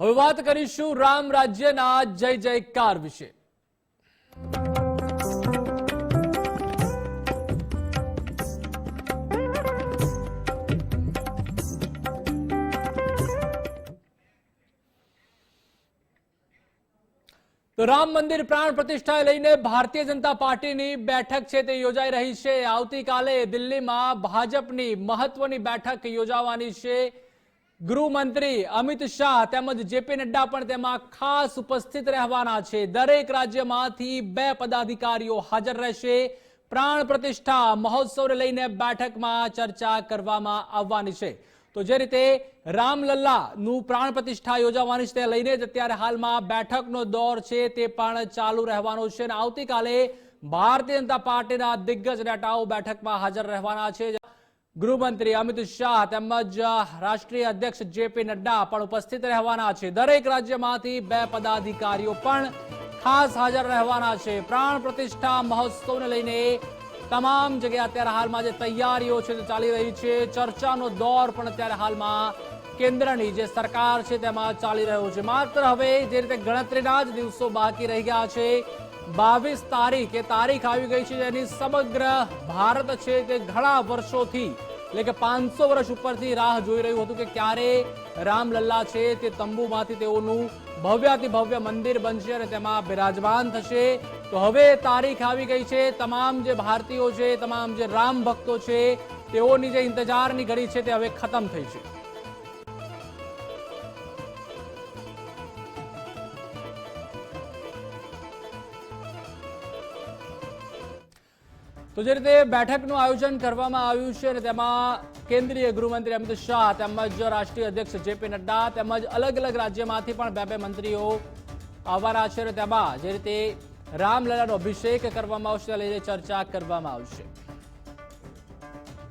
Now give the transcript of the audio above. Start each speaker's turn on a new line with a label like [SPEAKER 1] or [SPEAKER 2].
[SPEAKER 1] હવે વાત કરીશું રામ રાજ્યના જય જયકાર વિશે. તો રામ મંદિર પ્રાણ પ્રતિષ્ઠા લઈને ભારતીય જનતા પાર્ટીની બેઠક છે તે યોજાઈ રહી છે. આવતીકાલે દિલ્હીમાં ભાજપની મહત્વની બેઠક યોજાવાની છે. ગૃહમંત્રી અમિત શાહ તેમજ જેપી નડ્ડા પણ તેમાં ખાસ ઉપસ્થિત રહેવાના છે. દરેક રાજ્યમાંથી બે પદાધિકારીઓ હાજર રહેશે. પ્રાણ પ્રતિષ્ઠા મહોત્સવને લઈને બેઠકમાં ચર્ચા કરવામાં આવવાની છે. તો જે રીતે રામલલ્લાનું પ્રાણ પ્રતિષ્ઠા યોજાવાની છે તે લઈને જ અત્યારે હાલમાં બેઠકનો દોર છે તે પણ ચાલુ રહેવાનો છે. અને આવતીકાલે ભારતીય જનતા પાર્ટીના દિગ્ગજ નેતાઓ બેઠકમાં હાજર રહેવાના છે. ગૃહમંત્રી અમિત શાહ તેમજ રાષ્ટ્રીય અધ્યક્ષ જેપી નડ્ડા પણ ઉપસ્થિત રહેવાના છે. દરેક રાજ્યમાંથી બે પદાધિકારીઓ પણ ખાસ હાજર રહેવાના છે. પ્રાણ પ્રતિષ્ઠા મહોત્સવને લઈને તમામ જગ્યાએ અત્યારે હાલમાં જે તૈયારીઓ છે તે ચાલી રહી છે. ચર્ચાનો દોર પણ અત્યારે હાલમાં કેન્દ્રની જે સરકાર છે તેમાં ચાલી રહ્યો છે. માત્ર હવે જે રીતે ગણતરીના જ દિવસો બાકી રહી ગયા છે. બાવીસ તારીખ એ તારીખ આવી ગઈ છે. જેની સમગ્ર ભારત છે તે ઘણા વર્ષોથી એટલે કે પાંચસો વર્ષ ઉપરથી રાહ જોઈ રહ્યું હતું કે ક્યારે રામલલ્લા છે તે તંબુમાંથી તેઓનું ભવ્યાતિ ભવ્ય મંદિર બનશે અને તેમાં બિરાજમાન થશે. તો હવે તારીખ આવી ગઈ છે, તમામ જે ભારતીયો છે, તમામ જે રામ ભક્તો છે, તેઓની જે ઇંતજારની ઘડી છે તે હવે ખતમ થઈ છે. તો જે રીતે બેઠકનું આયોજન કરવામાં આવ્યું છે અને તેમાં કેન્દ્રીય ગૃહમંત્રી અમિત શાહ તેમજ રાષ્ટ્રીય અધ્યક્ષ જેપી નડ્ડા તેમજ અલગ અલગ રાજ્યમાંથી પણ બે બે મંત્રીઓ આવવાના છે અને તેમાં જે રીતે રામલલાનો અભિષેક કરવામાં આવશે તે ચર્ચા કરવામાં આવશે.